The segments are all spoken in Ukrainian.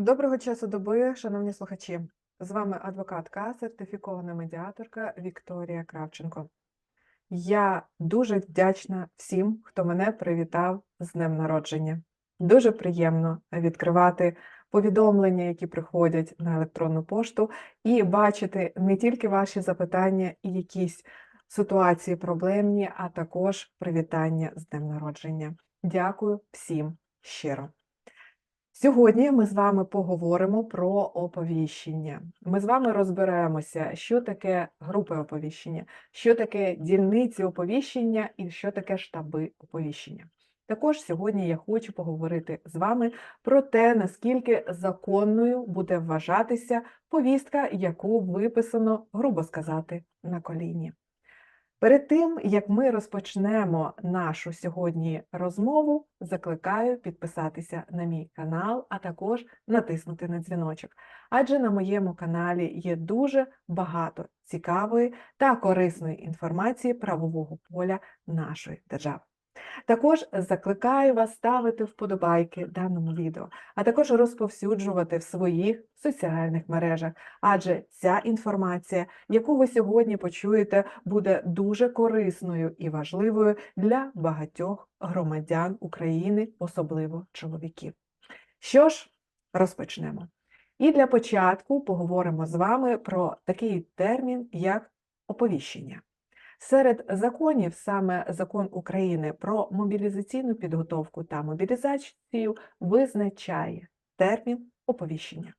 Доброго часу доби, шановні слухачі. З вами адвокатка, сертифікована медіаторка Вікторія Кравченко. Я дуже вдячна всім, хто мене привітав з днем народження. Дуже приємно відкривати повідомлення, які приходять на електронну пошту, і бачити не тільки ваші запитання і якісь ситуації проблемні, а також привітання з днем народження. Дякую всім щиро. Сьогодні ми з вами поговоримо про оповіщення. Ми з вами розберемося, що таке групи оповіщення, що таке дільниці оповіщення і що таке штаби оповіщення. Також сьогодні я хочу поговорити з вами про те, наскільки законною буде вважатися повістка, яку виписано, грубо сказати, на коліні. Перед тим, як ми розпочнемо нашу сьогодні розмову, закликаю підписатися на мій канал, а також натиснути на дзвіночок. Адже на моєму каналі є дуже багато цікавої та корисної інформації правового поля нашої держави. Також закликаю вас ставити вподобайки даному відео, а також розповсюджувати в своїх соціальних мережах, адже ця інформація, яку ви сьогодні почуєте, буде дуже корисною і важливою для багатьох громадян України, особливо чоловіків. Що ж, розпочнемо. І для початку поговоримо з вами про такий термін, як оповіщення. Серед законів саме закон України про мобілізаційну підготовку та мобілізацію визначає термін оповіщення.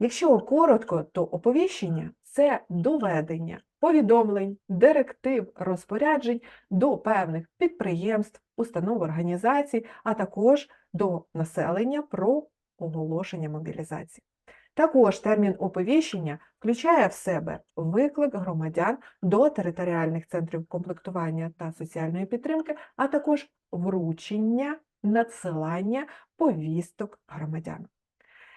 Якщо коротко, то оповіщення це доведення повідомлень, директив, розпоряджень до певних підприємств, установ організацій, а також до населення про оголошення мобілізації. Також термін оповіщення включає в себе виклик громадян до територіальних центрів комплектування та соціальної підтримки, а також вручення, надсилання повісток громадянам.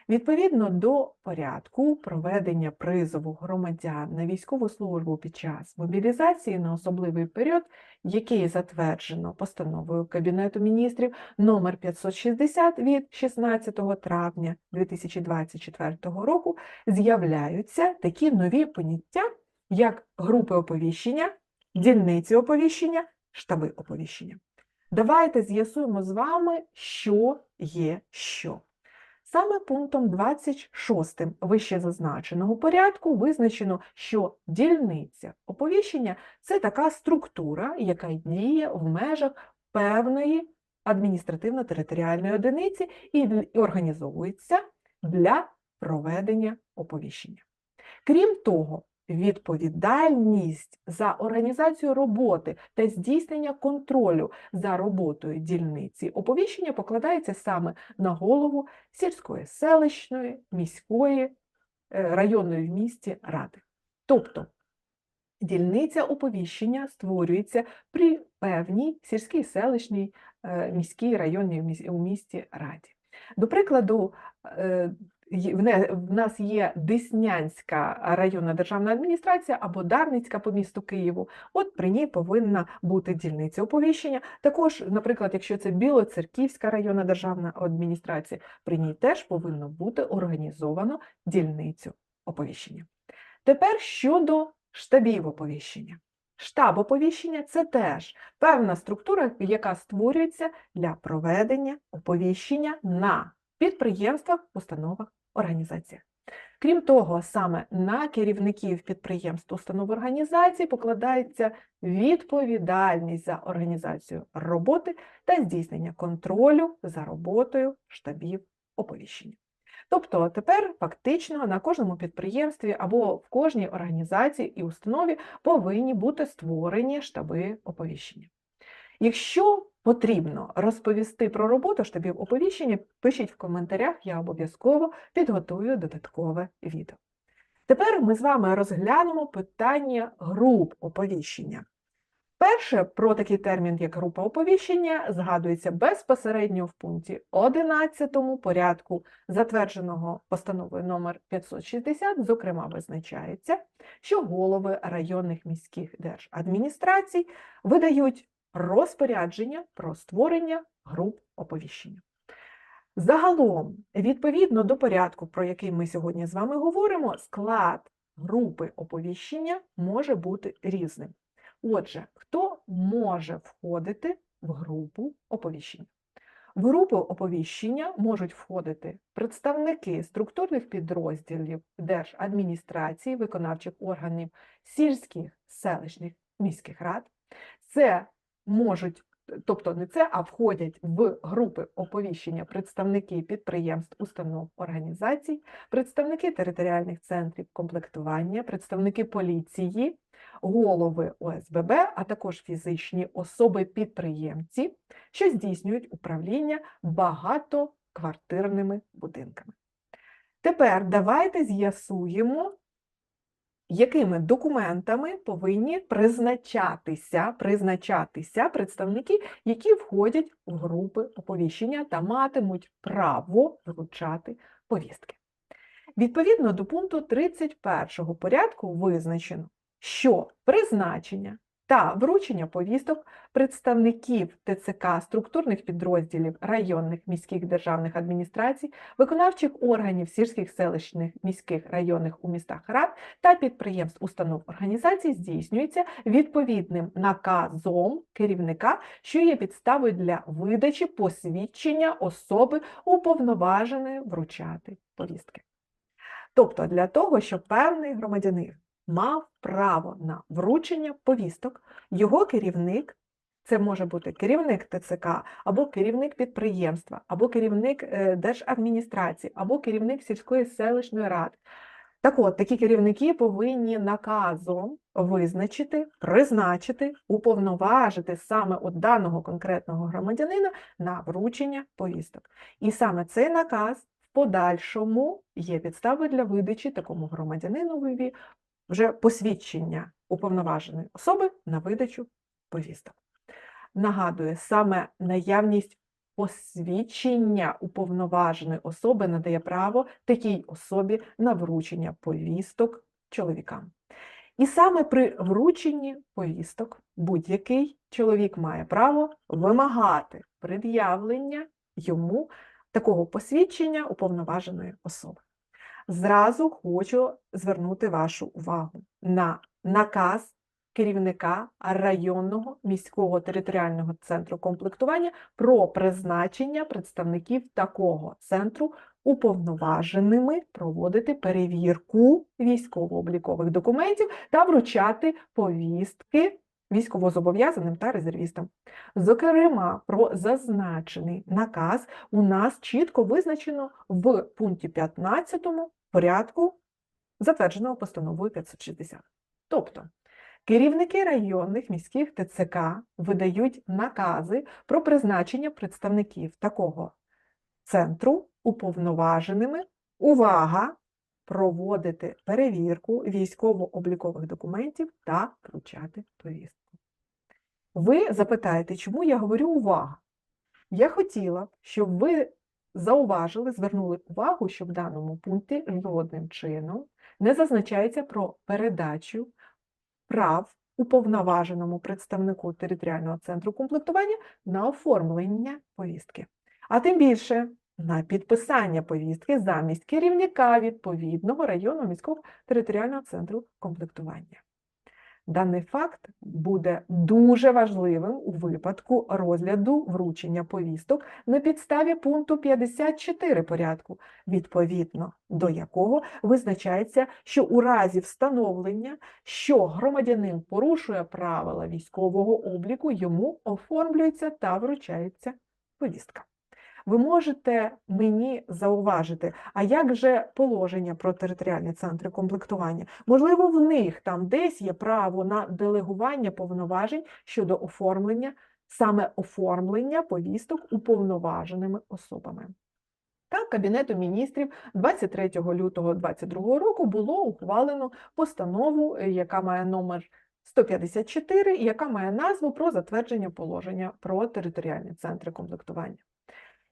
Відповідно до порядку проведення призову громадян на військову службу під час мобілізації на особливий період, який затверджено постановою Кабінету міністрів номер 560 від 16 травня 2024 року, з'являються такі нові поняття, як групи оповіщення, дільниці оповіщення, штаби оповіщення. Давайте з'ясуємо з вами, що є що. Саме пунктом 26 вище зазначеного порядку визначено, що дільниця оповіщення це така структура, яка діє в межах певної адміністративно-територіальної одиниці і організовується для проведення оповіщення. Крім того, Відповідальність за організацію роботи та здійснення контролю за роботою дільниці оповіщення покладається саме на голову сільської, селищної, міської, е, районної в місті ради. Тобто дільниця оповіщення створюється при певній сільській, селищній, е, міській районній у місті раді. До прикладу, е, в нас є Деснянська районна державна адміністрація або Дарницька по місту Києву. От при ній повинна бути дільниця оповіщення. Також, наприклад, якщо це Білоцерківська районна державна адміністрація, при ній теж повинно бути організовано дільницю оповіщення. Тепер щодо штабів оповіщення. Штаб оповіщення це теж певна структура, яка створюється для проведення оповіщення на підприємствах, установах, організаціях. Крім того, саме на керівників підприємств, установ організацій покладається відповідальність за організацію роботи та здійснення контролю за роботою штабів оповіщення. Тобто тепер фактично на кожному підприємстві або в кожній організації і установі повинні бути створені штаби оповіщення. Якщо потрібно розповісти про роботу штабів оповіщення, пишіть в коментарях, я обов'язково підготую додаткове відео. Тепер ми з вами розглянемо питання груп оповіщення. Перше, про такий термін, як група оповіщення, згадується безпосередньо в пункті 11 порядку, затвердженого постановою номер 560, зокрема, визначається, що голови районних міських держадміністрацій видають розпорядження про створення груп оповіщення. Загалом, відповідно до порядку, про який ми сьогодні з вами говоримо, склад групи оповіщення може бути різним. Отже, хто може входити в групу оповіщення? В групу оповіщення можуть входити представники структурних підрозділів держадміністрації, виконавчих органів сільських, селищних, міських рад. Це можуть, тобто не це, а входять в групи оповіщення представники підприємств, установ, організацій, представники територіальних центрів комплектування, представники поліції, голови ОСББ, а також фізичні особи-підприємці, що здійснюють управління багатоквартирними будинками. Тепер давайте з'ясуємо, якими документами повинні призначатися, призначатися представники, які входять в групи оповіщення та матимуть право вручати повістки. Відповідно до пункту 31 порядку визначено, що призначення та вручення повісток представників ТЦК структурних підрозділів районних міських державних адміністрацій, виконавчих органів сільських селищних міських районних у містах рад та підприємств установ організацій здійснюється відповідним наказом керівника, що є підставою для видачі посвідчення особи уповноваженої вручати повістки. Тобто для того, щоб певний громадянин мав право на вручення повісток, його керівник, це може бути керівник ТЦК, або керівник підприємства, або керівник е, держадміністрації, або керівник сільської селищної ради. Так от, такі керівники повинні наказом визначити, призначити, уповноважити саме от даного конкретного громадянина на вручення повісток. І саме цей наказ в подальшому є підставою для видачі такому громадянинові вже посвідчення уповноваженої особи на видачу повісток. Нагадую, саме наявність посвідчення уповноваженої особи надає право такій особі на вручення повісток чоловікам. І саме при врученні повісток будь-який чоловік має право вимагати пред'явлення йому такого посвідчення уповноваженої особи. Зразу хочу звернути вашу увагу на наказ керівника районного міського територіального центру комплектування про призначення представників такого центру уповноваженими проводити перевірку військово-облікових документів та вручати повістки військовозобов'язаним та резервістам. Зокрема, про зазначений наказ у нас чітко визначено в пункті 15 порядку, затвердженого постановою 560. Тобто, керівники районних міських ТЦК видають накази про призначення представників такого центру уповноваженими. Увага! Проводити перевірку військово-облікових документів та вручати повістку. Ви запитаєте, чому я говорю увага? Я хотіла, щоб ви зауважили, звернули увагу, що в даному пункті жодним чином не зазначається про передачу прав уповноваженому представнику територіального центру комплектування на оформлення повістки. А тим більше на підписання повістки замість керівника відповідного районного міського територіального центру комплектування. Даний факт буде дуже важливим у випадку розгляду вручення повісток на підставі пункту 54 порядку, відповідно до якого визначається, що у разі встановлення, що громадянин порушує правила військового обліку, йому оформлюється та вручається повістка ви можете мені зауважити, а як же положення про територіальні центри комплектування? Можливо, в них там десь є право на делегування повноважень щодо оформлення, саме оформлення повісток уповноваженими особами. Так, Кабінету міністрів 23 лютого 2022 року було ухвалено постанову, е, яка має номер 154, яка має назву про затвердження положення про територіальні центри комплектування.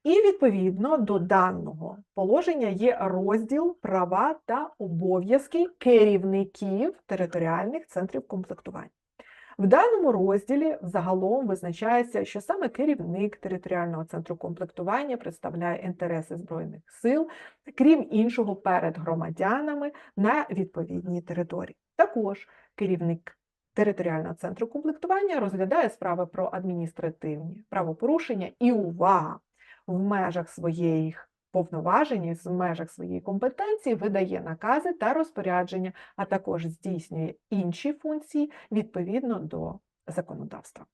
І відповідно до даного положення є розділ права та обов'язки керівників територіальних центрів комплектування. В даному розділі загалом визначається, що саме керівник територіального центру комплектування представляє інтереси Збройних сил, крім іншого, перед громадянами на відповідній території. Також керівник територіального центру комплектування розглядає справи про адміністративні правопорушення і увага в межах своїх повноважень, в межах своєї компетенції видає накази та розпорядження, а також здійснює інші функції відповідно до законодавства.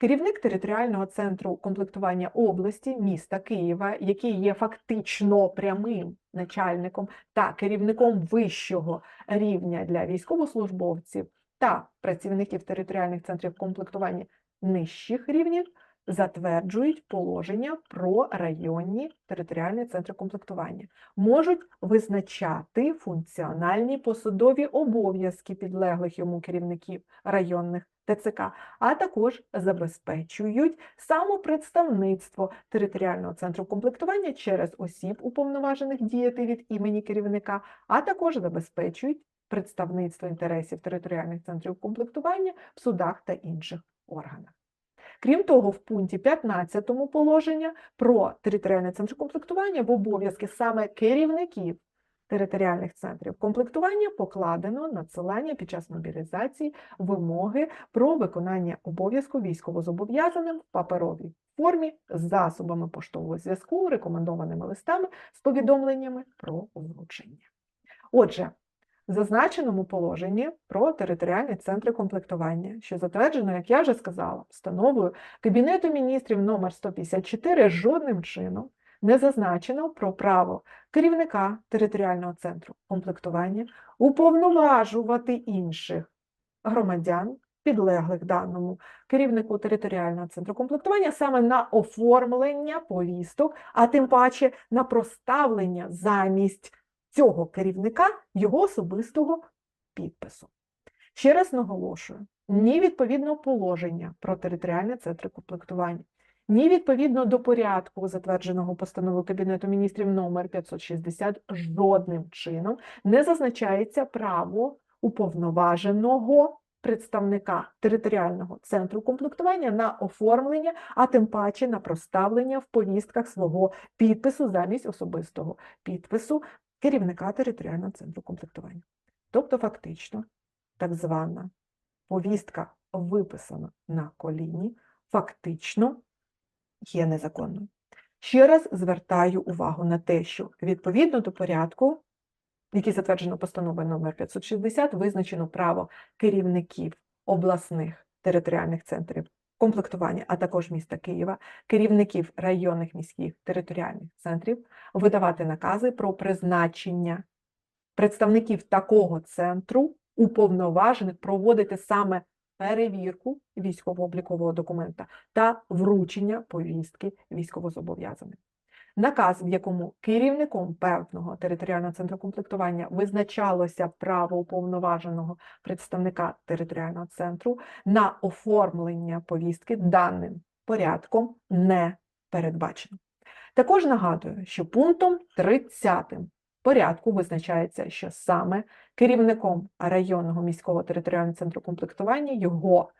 Керівник територіального центру комплектування області міста Києва, який є фактично прямим начальником та керівником вищого рівня для військовослужбовців та працівників територіальних центрів комплектування нижчих рівнів, затверджують положення про районні територіальні центри комплектування, можуть визначати функціональні посадові обов'язки підлеглих йому керівників районних ТЦК, а також забезпечують самопредставництво територіального центру комплектування через осіб, уповноважених діяти від імені керівника, а також забезпечують представництво інтересів територіальних центрів комплектування в судах та інших органах. Крім того, в пункті 15 положення про територіальний центр комплектування в обов'язки саме керівників територіальних центрів комплектування покладено надсилання під час мобілізації вимоги про виконання обов'язку військовозобов'язаним в паперовій формі з засобами поштового зв'язку, рекомендованими листами з повідомленнями про вручення. Отже, зазначеному положенні про територіальні центри комплектування, що затверджено, як я вже сказала, постановою Кабінету міністрів номер 154 жодним чином не зазначено про право керівника територіального центру комплектування уповноважувати інших громадян, підлеглих даному керівнику територіального центру комплектування саме на оформлення повісток, а тим паче на проставлення замість цього керівника його особистого підпису. Ще раз наголошую: ні відповідно положення про територіальні центри комплектування, ні відповідно до порядку, затвердженого постановою Кабінету міністрів номер 560, жодним чином не зазначається право уповноваженого представника територіального центру комплектування на оформлення, а тим паче на проставлення в повістках свого підпису замість особистого підпису керівника територіального центру комплектування. Тобто, фактично, так звана повістка, виписана на коліні, фактично є незаконною. Ще раз звертаю увагу на те, що відповідно до порядку, який затверджено постановою номер 560, визначено право керівників обласних територіальних центрів комплектування, а також міста Києва, керівників районних міських територіальних центрів видавати накази про призначення представників такого центру уповноважених проводити саме перевірку військово-облікового документа та вручення повістки військовозобов'язаним. Наказ, в якому керівником певного територіального центру комплектування визначалося право уповноваженого представника територіального центру на оформлення повістки даним порядком не передбачено. Також нагадую, що пунктом 30 порядку визначається, що саме керівником районного міського територіального центру комплектування його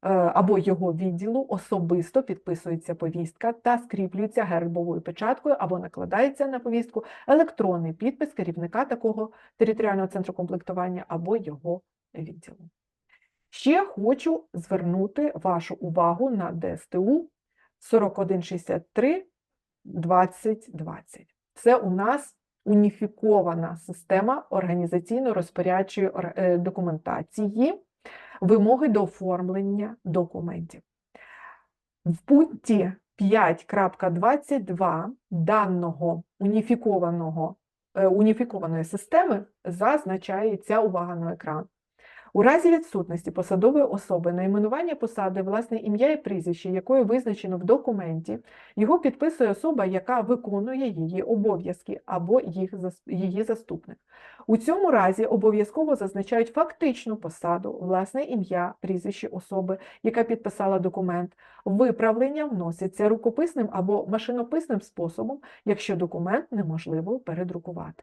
або його відділу особисто підписується повістка та скріплюється гербовою печаткою або накладається на повістку електронний підпис керівника такого територіального центру комплектування або його відділу. Ще хочу звернути вашу увагу на ДСТУ 4163 2020. Це у нас уніфікована система організаційно-розпорядчої е, документації, вимоги до оформлення документів. В пункті 5.22 даного уніфікованого, е, уніфікованої системи зазначається увага на екран. У разі відсутності посадової особи найменування посади, власне ім'я і прізвище, якою визначено в документі, його підписує особа, яка виконує її обов'язки або їх, її заступник. У цьому разі обов'язково зазначають фактичну посаду, власне ім'я, прізвище особи, яка підписала документ. Виправлення вносяться рукописним або машинописним способом, якщо документ неможливо передрукувати.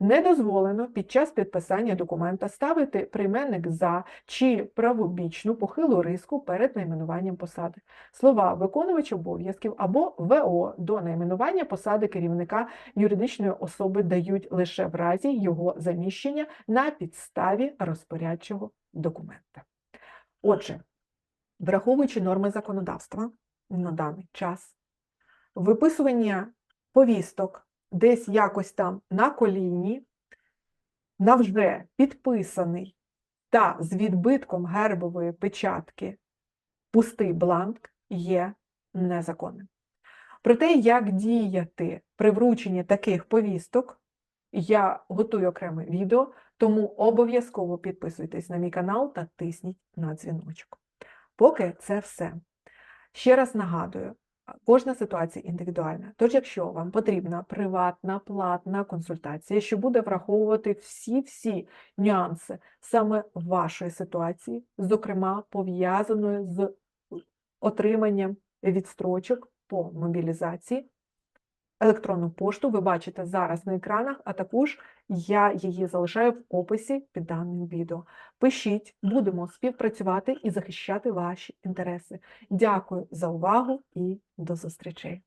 Не дозволено під час підписання документа ставити прийменник за чи правобічну похилу риску перед найменуванням посади. Слова виконувач обов'язків або ВО до найменування посади керівника юридичної особи дають лише в разі його заміщення на підставі розпорядчого документа. Отже, враховуючи норми законодавства на даний час, виписування повісток десь якось там на коліні, на вже підписаний та з відбитком гербової печатки пустий бланк є незаконним. Про те, як діяти при врученні таких повісток, я готую окреме відео, тому обов'язково підписуйтесь на мій канал та тисніть на дзвіночок. Поки це все. Ще раз нагадую, кожна ситуація індивідуальна. Тож, якщо вам потрібна приватна платна консультація, що буде враховувати всі-всі нюанси саме вашої ситуації, зокрема пов'язаної з отриманням відстрочок по мобілізації, електронну пошту ви бачите зараз на екранах, а також я її залишаю в описі під даним відео. Пишіть, будемо співпрацювати і захищати ваші інтереси. Дякую за увагу і до зустрічей!